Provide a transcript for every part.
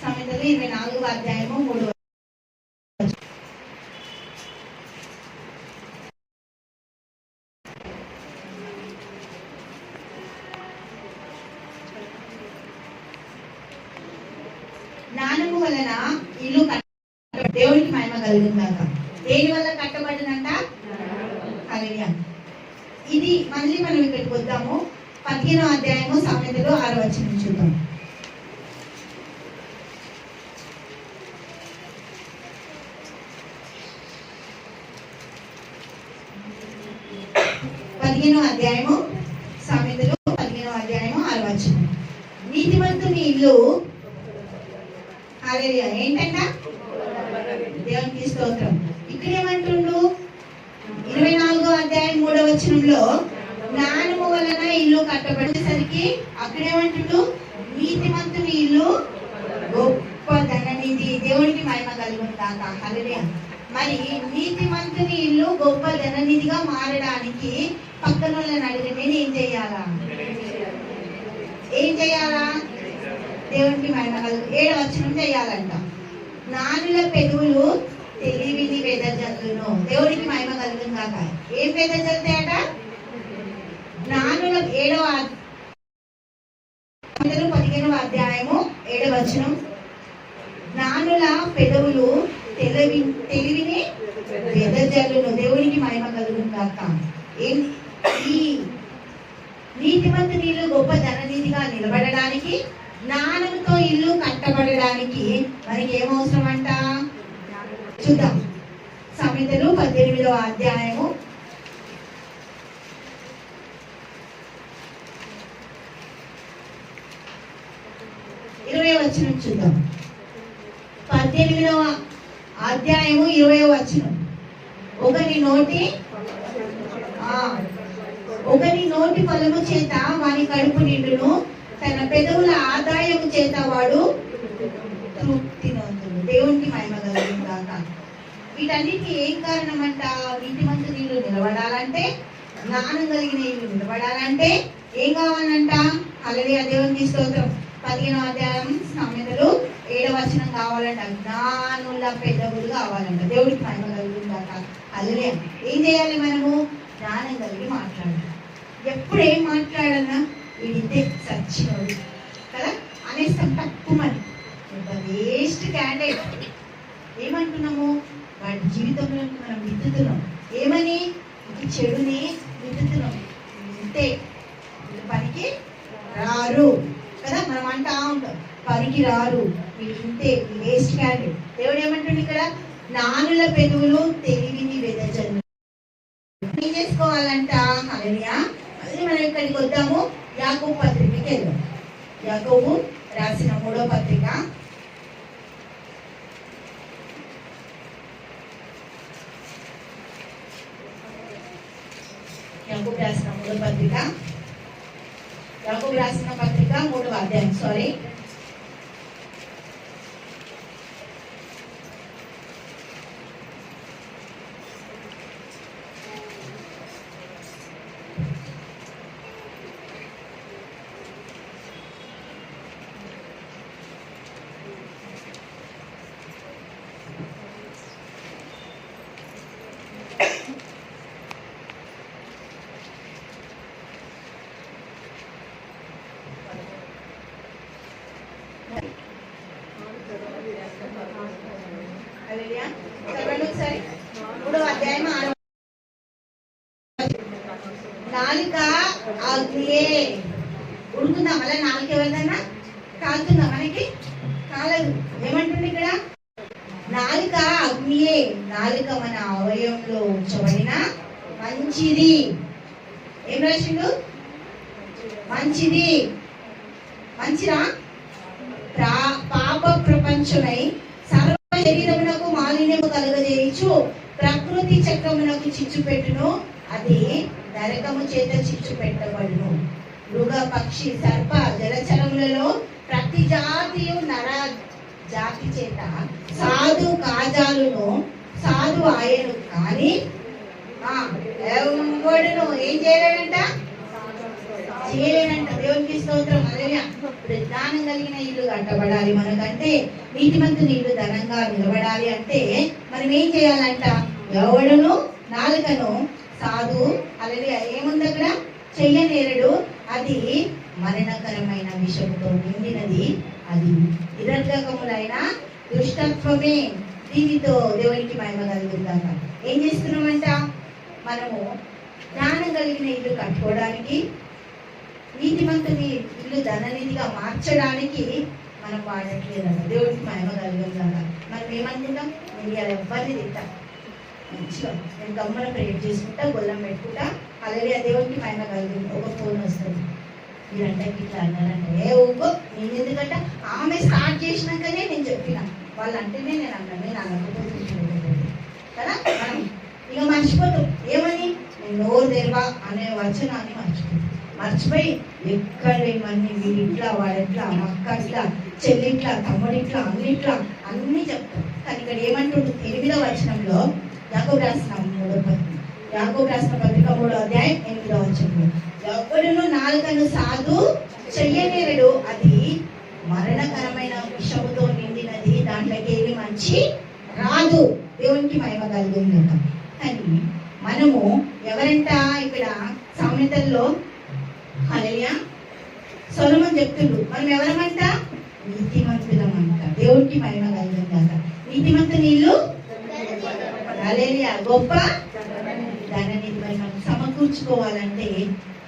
మూడవ ఇరవై నాలుగు అధ్యాయము మూడవ జ్ఞానము వలన ఇల్లు కట్ట దేవుడికి మహిమ కలుగుతుందాక దేని వల్ల కట్టబడినంట? ఇది మళ్ళీ మనం ఇక్కడికి వద్దాము పదిహేనో అధ్యాయము సామెతలు ఆరు వచ్చి చూద్దాం. పదిహేనో అధ్యాయము సామెతలు పదిహేనో అధ్యాయము ఆరో వచ్చిన నీతిమంతుని ఇల్లు హల్లెలూయా. ఏంటంట? దేవునికి స్తోత్రం. ఇక్కడ ఏమంటుండు ఇరవై నాలుగో అధ్యాయం మూడో వచనంలో జ్ఞానము వలన ఇల్లు కట్టబడేసరికి అక్కడేమంటుండు? నీతిమంతుని ఇల్లు గొప్ప ధననిధి. దేవునికి మహిమ కలుగును కాక హల్లెలూయా. మరి నీతిమంతుని ఇల్లు గొప్ప ధననిధిగా మారడానికి పక్కన వాళ్ళని అడిగి నేను ఏం చేయాలా? ఏం చేయాలా? దేవునికి మహిమ కలుగు. ఏడు వచ్చిన చేయాలంట. నానుల పెదవులు తెలివిని వెదజల్లును. దేవునికి మహిమ కలుగును కాక ఏం వెదజల్లుతాయట? నానుల ఏడవ పదిహేనవ అధ్యాయము ఏడవ వచనం. నానుల పెదవులు తెలివి తెలివిని వెదజల్లును దేవునికి మహిమ కలుగును కాక ఈ నీతిమంతు నీళ్ళు గొప్ప ధననీతిగా నిలబడడానికి జ్ఞానంతో ఇల్లు కట్టబడడానికి మనకి ఏమవసరం అంట చూద్దాం. సమితలు పద్దెనిమిదవ అధ్యాయము. ఇరవై వచ్చిన చూద్దాం. పద్దెనిమిదవ అధ్యాయము ఇరవై వచనం. ఒకరి నోటి ఒకని ఒకరి నోటి ఫలము చేత వాని కడుపు నిండును. తన పెదవుల ఆదాయము చేత వాడు తృప్తి నొందును. దేవునికి మహిమ కలుగును గాక. ఏం కారణం అంట మంచి నీళ్ళు నిలబడాలంటే జ్ఞానం కలిగిన నీళ్ళు నిలబడాలంటే ఏం కావాలంట? అలాగే దేవునికి స్తోత్రం. పదిహేను అధ్యాయం సామెతలు ఏడవచనం కావాలంట జ్ఞానుల పెద్దవులు కావాలంట. దేవుడికి మహిమ కలుగును గాక ఏం చేయాలి మనము? జ్ఞానం కలిగి మాట్లాడాలి. ఎప్పుడు ఏం మాట్లాడాలన్నా వీడితే సచ్చినోడు. కదా? అనేస్తాం తక్కువని వేస్ట్ క్యాండిడేట్ ఏమంటున్నాము? వాడి జీవితంలో మనం విత్తుతున్నాం. ఏమని? ఈ చెడుని విత్తుతున్నాం. ఇంతే. పనికి రారు. కదా? మనం అంటా ఉంటాం. పనికి రారు వీళ్ళు ఇంతే వేస్ట్ క్యాండిడేట్ దేవుడు ఏమంటుండే ఇక్కడ? నానుల పెదవులు తెలివిని వెదజల్లు. ఏం చేసుకోవాలంట? హల్లెలూయా. మళ్ళీ మనం ఇక్కడికి వద్దాము. యాకోబు పత్రికకి వెళ్దాం. యాకోబు రాసిన మూడో పత్రిక. యాకోబు రాసిన మూడో పత్రిక. యాకోబు రాసిన పత్రిక మూడవ అధ్యాయం. సారీ ఒకసారి మూడవ అధ్యాయం ఆరవ నాలుక అగ్నియే ఉడుకుందాం అలా నాలుక ఎవరిదన్నా కాలుతుందా మనకి కాలదు ఏమంటుంది ఇక్కడ నాలుక అగ్నియే నాలుక మన అవయవంలో ఉంచబడిన మంచిది. ఏం రాసిండు? మంచిది. మంచిదా పాప సర్వ శరీరమునకు మాలిన్యము కలుగజేయచ్చు ప్రకృతి చక్రమునకు చిచ్చు పెట్టును. అది నరకము చేత చిచ్చు పెట్టబడును. మృగ పక్షి సర్ప జలచరములలో ప్రతి జాతియు నర జాతి చేత సాధు కాజాలును సాధు ఆయను. కానీ ఎవడును ఏం చేయలేడంట? చేయలేడంట దేవునికి స్తోత్రం. అలెలుయా జ్ఞానం కలిగిన ఇల్లు కట్టబడాలి మనకంటే నీతిమంతుని ఇల్లు ధనంగా నిలబడాలి అంటే మనం ఏం చేయాలంట? ఎవడును నాలుకను సాధు. అలాగే ఏముంది అక్కడ చెయ్యనేరడు. అది మరణకరమైన విషముతో నిండినది అది. నిరర్ధకములైన దుష్టత్వమే దీనితో దేవునికి మహిమ కలుగుతాక ఏం చేస్తున్నామంట? మనము జ్ఞానం కలిగిన ఇల్లు కట్టుకోవడానికి నీతిమంతుని ఇల్లు ధననిధిగా మార్చడానికి మనం వాడట్లేదట దేవుడికి మహిమ కలుగుతాక మనం ఏమనుకుంటాం నేను ఇలా ఎవ్వరిని తింటాం. మంచిగా నేను గమ్మన ప్రేర్ చేసుకుంటా గొల్లం పెట్టుకుంటా అలాగే ఆ దేవుడికి మహిమ కలుగుతుంది. ఒక ఫోన్ వస్తుంది. మీరంటే ఇట్లా అన్నారంటే ఏ ఊగో నేను ఎందుకంటే ఆమె స్టార్ట్ చేసినాకనే నేను చెప్పిన. వాళ్ళు అంటేనే నేను అన్నాను. నేను అనకపోతే కదా? మనం ఇక మర్చిపోతాం. ఏమని? నేను నోరు తెరవా అనే వచనాన్ని మర్చిపోతాం. మర్చిపోయి ఎక్కడ ఇవన్నీ వీడు ఇట్లా అక్క ఇట్లా చెల్లి ఇట్లా అన్నిట్లా అన్ని చెప్తాం. కానీ ఇక్కడ ఏమంటుండు? ఎనిమిదవ వచనంలో యాకోబు రాసిన మూడో పత్రిక యాకోబు రాసిన పత్రిక మూడో అధ్యాయం ఎనిమిదవ వచనంలో ఎవరును నాలుకను సాధు చెయ్యనేరడు. అది మరణకరమైన విషముతో నిండినది. దాంట్లోకి ఏమి మంచి రాదు. దేవునికి మహిమ కలిగింది కానీ మనము ఎవరంట? ఇక్కడ సామెతల్లో అలయ్యా సొలమన్ చెప్తుండ్రు మనం ఎవరమంట? అంట నీతి మహిమ కలిగిన కాక నీతిమంతు నీళ్ళు? హల్లెలూయా. గొప్ప? ధననిధి మరి మనం సమకూర్చుకోవాలంటే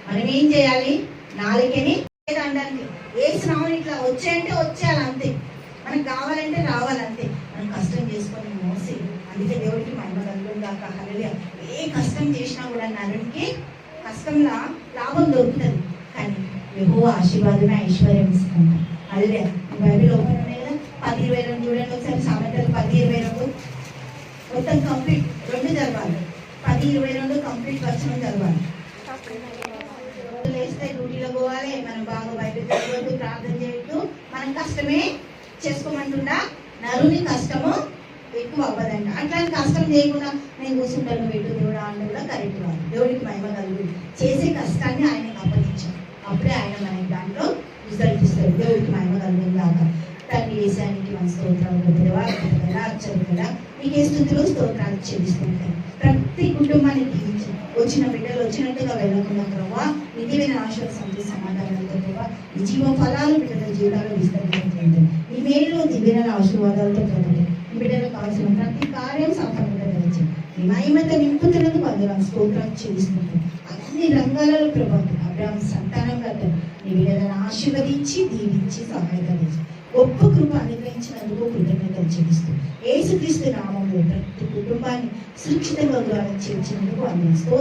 మనం ఏం చేయాలి? నాలుకని అనడానికి ఏ శ్రావణం ఇట్లా వచ్చాయంటే వచ్చేయాలి అంతే మనకు కావాలంటే రావాలంతే. మనం కష్టం చేసుకొని మోసి అందుకే దేవుడికి మహిమ కలుగుందాక హలలియా ఏ కష్టం చేసినా కూడా నరునికి కష్టంలో లాభం దొరుకుతుంది. కానీ ఎక్కువ ఆశీర్వాదమే ఐశ్వర్యం ఇస్తుంది అదే బైబిల్ ఓపెన్ ఉన్నాయి కదా? పది ఇరవై రెండు చూడండి ఒకసారి. సామెతలు పది ఇరవై రెండు. మొత్తం కంప్లీట్. రెండు చదవాలి పది ఇరవై రెండు కంప్లీట్ వచ్చిన చదవాలి లేస్తే డ్యూటీలో పోవాలి. మనం బాగా బయట చదవద్దు ప్రార్థన చేయొద్దు. మనం కష్టమే చేసుకోమంటుండా? నరుని కష్టము ఎక్కువ అవ్వదంట అట్లాంటి కష్టం చేయకుండా నేను కూర్చుంటాను పెట్టు దేవుడు అంటే కూడా కరెక్ట్ కాదు. దేవుడికి మహిమ కలుగు చేసే కష్టాన్ని ఆయనకు అప్పగించాం. అప్పుడే ఆయన మనకి దాంట్లో రిజల్ట్ ఇస్తాడు దేవుడికి మహిమ కలుగు కాక తండ్రి వేసానికి మన స్తోత్రాలు గొప్పదేవా కదా అచ్చరు కదా నీకే స్థుతిలో స్తోత్రాలు చెల్లిస్తుంటాయి ప్రతి కుటుంబానికి వచ్చిన బిడ్డలు వచ్చినట్టుగా వెళ్ళకుండా ప్రభావ నిజమైన ఆశ్వాసంతో సమాధానంతో సమాధానాలతో ప్రభావ నీ జీవ ఫలాలు బిడ్డల జీవితాలు విస్తరించండి నీ మేలు దివ్యమైన ఆశీర్వాదాలతో ప్రభావ కావాల్సిన ప్రతి కార్యం సఫలంగా మహిమత నింపుతున్నందుకు వందనాలు స్తోత్రాలు చెల్లిస్తుంటాం అన్ని రంగాలలో ప్రభావం. అబ్రాహ్మ సంతానం కట్టారు నీ ఆశీర్వదించి దీవించి సహాయత గొప్ప కృప అనుగ్రహించినందుకు కృతజ్ఞతలు చెల్లిస్తూ ఏసుక్రీస్తు నామంలో ప్రతి కుటుంబాన్ని సురక్షితంగా చేర్చినందుకు అందిస్తూ